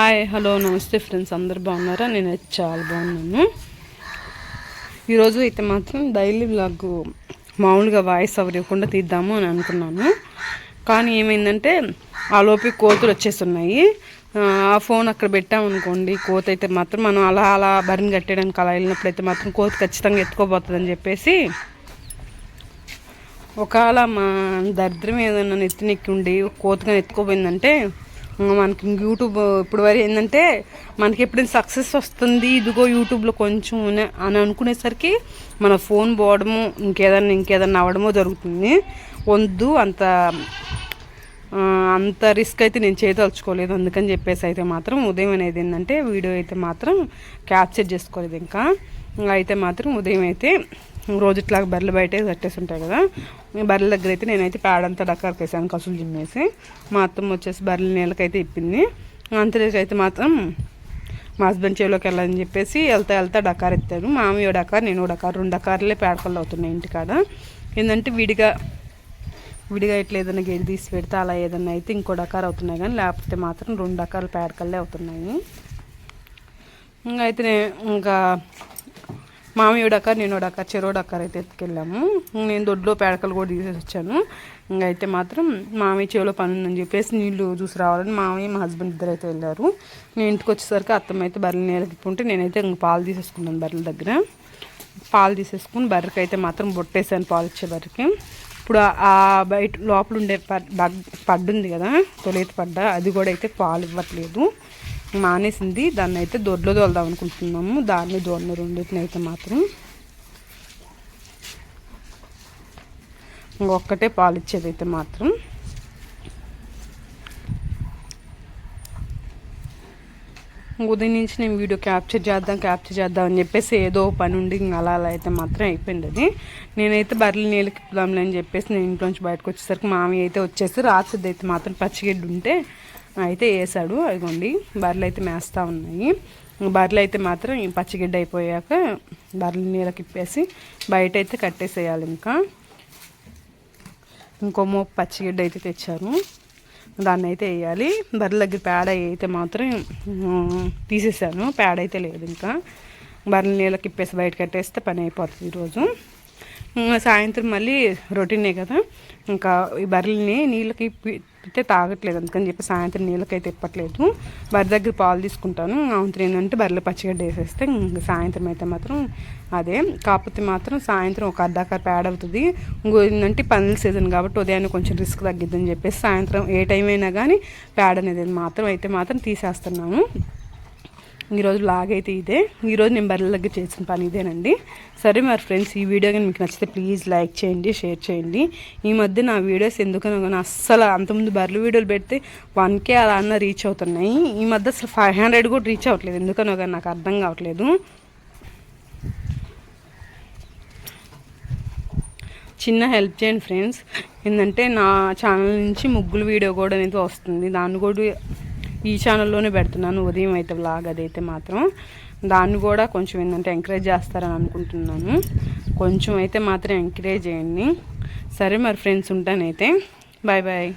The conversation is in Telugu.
హాయ్ హలో నమస్తే ఫ్రెండ్స్ అందరు బాగున్నారా? నేను చాలా బాగున్నాను. ఈరోజు అయితే మాత్రం డైలీ బ్లాగ్ మామూలుగా వాయిస్ అవ్వకుండా తీద్దాము అని అనుకున్నాను. కానీ ఏమైందంటే ఆ లోపి కోతులు వచ్చేస్తున్నాయి. ఆ ఫోన్ అక్కడ పెట్టామనుకోండి కోత అయితే మాత్రం మనం అలా అలా బరిని కట్టేయడానికి అలా వెళ్ళినప్పుడు అయితే మాత్రం కోత ఖచ్చితంగా ఎత్తుకోబోతుందని చెప్పేసి ఒకవేళ మా దరిద్రం ఏదైనా నెత్తినెక్కి ఉండి కోతగా ఎత్తుకోపోయిందంటే మనకి యూట్యూబ్ ఇప్పుడు వరకు ఏంటంటే మనకి ఎప్పుడైనా సక్సెస్ వస్తుంది ఇదిగో యూట్యూబ్లో కొంచెం అని అనుకునేసరికి మన ఫోన్ పోవడము ఇంకేదన్నా ఇంకేదన్నా అవ్వడమో జరుగుతుంది. వద్దు అంత అంత రిస్క్ అయితే నేను చేయదలుచుకోలేదు. అందుకని చెప్పేసి అయితే మాత్రం ఉదయం అనేది ఏంటంటే వీడియో అయితే మాత్రం క్యాప్చర్ చేసుకోలేదు ఇంకా. అయితే మాత్రం ఉదయం అయితే రోజు ఇట్లా బర్రెలు బయట కట్టేసి ఉంటాయి కదా. బర్రెల దగ్గర అయితే నేనైతే పేడంతా డక్కర్కి కసులు జిమ్మేసి. మా అత్తమ్మ వచ్చేసి బర్రెల నీళ్ళకైతే ఇప్పింది. అంతరేకైతే మాత్రం మా హస్బెండ్ చేలోకి వెళ్ళని చెప్పేసి వెళ్తా వెళ్తా డకార్ ఎత్తాను మామయ్య డకార్ నేను డకార్ రెండు డకార్లే పేడకళ్ళు అవుతున్నాయి ఇంటికాడ ఏంటంటే విడిగా విడిగా ఇట్లా ఏదైనా గేది తీసి పెడితే అలా ఏదైనా అయితే ఇంకో డకార్ అవుతున్నాయి కానీ లేకపోతే మాత్రం రెండు డకార్లు పేడకల్లే అవుతున్నాయి. ఇంకా అయితే ఇంకా మామయ్య డక్కర్ నేను డక్కర్ చెరో డక్కర్ అయితే ఎత్తుకెళ్ళాము. నేను దొడ్లో పేడకలు కూడా తీసేసి వచ్చాను. అయితే మాత్రం మామయ్య చెవిలో పని ఉందని చెప్పేసి నీళ్ళు చూసి రావాలని మామయ్య మా హస్బెండ్ ఇద్దరు అయితే వెళ్ళారు. నేను ఇంటికి వచ్చేసరికి అత్తమ్మ అయితే బర్రెలు నేల ఉంటే నేనైతే ఇంక పాలు తీసేసుకున్నాను బర్రెల దగ్గర. పాలు తీసేసుకుని బర్రెకి అయితే మాత్రం బొట్టేసాను పాలు ఇచ్చే బర్రెకి. ఇప్పుడు ఆ బయట లోపల ఉండే పడ్డు ఉంది కదా తొలేత పడ్డ అది కూడా అయితే పాలు ఇవ్వట్లేదు. మానేసింది. దాన్ని అయితే దొడ్లో తోలుదాం అనుకుంటున్నాము. దాన్ని దొడ్ల రెండింటిని అయితే మాత్రం ఇంకొక్కటే పాలు ఇచ్చేదైతే మాత్రం. ఉదయం నుంచి నేను వీడియో క్యాప్చర్ చేద్దాం క్యాప్చర్ చేద్దాం అని చెప్పేసి ఏదో పని ఉండి అలా అలా అయితే మాత్రం అయిపోయింది అది. నేనైతే బర్రెలు నీళ్ళకి ఇప్పుదాంలే అని చెప్పేసి నేను ఇంట్లోంచి బయటకు వచ్చేసరికి మామి అయితే వచ్చేసి రాత్రిది అయితే మాత్రం పచ్చిగడ్డి ఉంటే అయితే వేసాడు. అదిగోండి బర్రెలు అయితే మేస్తూ ఉన్నాయి. బర్రెలు అయితే మాత్రం పచ్చిగిడ్డ అయిపోయాక బర్రెలు నీళ్ళకి ఇప్పేసి బయట అయితే కట్టేసేయాలి ఇంకా. ఇంకో మోపు పచ్చిగిడ్డ అయితే తెచ్చాను దాన్ని అయితే వేయాలి. బర్రెల దగ్గర పేడ అయితే మాత్రం తీసేసాను. పేడ అయితే లేదు ఇంకా. బర్రెల నీళ్ళకి ఇప్పేసి బయట కట్టేస్తే పని అయిపోతుంది ఈరోజు. సాయంత్రం మళ్ళీ రొటీనే కదా. ఇంకా ఈ బర్రెల్ని నీళ్ళకి పితే తాగట్లేదు. అందుకని చెప్పి సాయంత్రం నీళ్ళకైతే ఇప్పట్లేదు బర్రె దగ్గర పాలు తీసుకుంటాను. సాయంత్రం ఏంటంటే బర్రెలు పచ్చిగడ్డ వేసేస్తే ఇంకా సాయంత్రం అయితే మాత్రం అదే. కాకపోతే మాత్రం సాయంత్రం ఒక అర్ధాకర పేడ అవుతుంది. ఇంకో ఏంటంటే పనుల సీజన్ కాబట్టి ఉదయాన్నే కొంచెం రిస్క్ తగ్గిద్దని చెప్పేసి సాయంత్రం ఏ టైం అయినా కానీ పేడ అనేది మాత్రం అయితే మాత్రం తీసేస్తున్నాను. ఈరోజు లాగైతే ఇదే. ఈరోజు నేను బర్రెల దగ్గర చేసిన పని ఇదేనండి. సరే మరి ఫ్రెండ్స్ ఈ వీడియో కానీ మీకు నచ్చితే ప్లీజ్ లైక్ చేయండి షేర్ చేయండి. ఈ మధ్య నా వీడియోస్ ఎందుకనో కానీ అస్సలు అంతకుముందు బర్రెల వీడియోలు పెడితే వన్ కే అలా అన్న రీచ్ అవుతున్నాయి. ఈ మధ్య అసలు ఫైవ్ హండ్రెడ్ కూడా రీచ్ అవ్వట్లేదు. ఎందుకనో కానీ నాకు అర్థం కావట్లేదు. చిన్న హెల్ప్ చేయండి ఫ్రెండ్స్ ఏంటంటే నా ఛానల్ నుంచి ముగ్గులు వీడియో కూడా అనేది వస్తుంది. దాన్ని కూడా ఈ ఛానల్లోనే పెడుతున్నాను ఉదయం అయితే వ్లాగ్ అదైతే మాత్రం. దాన్ని కూడా కొంచెం ఏంటంటే ఎంకరేజ్ చేస్తారని అనుకుంటున్నాను. కొంచెం అయితే మాత్రం ఎంకరేజ్ చేయండి. సరే మరి ఫ్రెండ్స్ ఉంటానైతే. Bye bye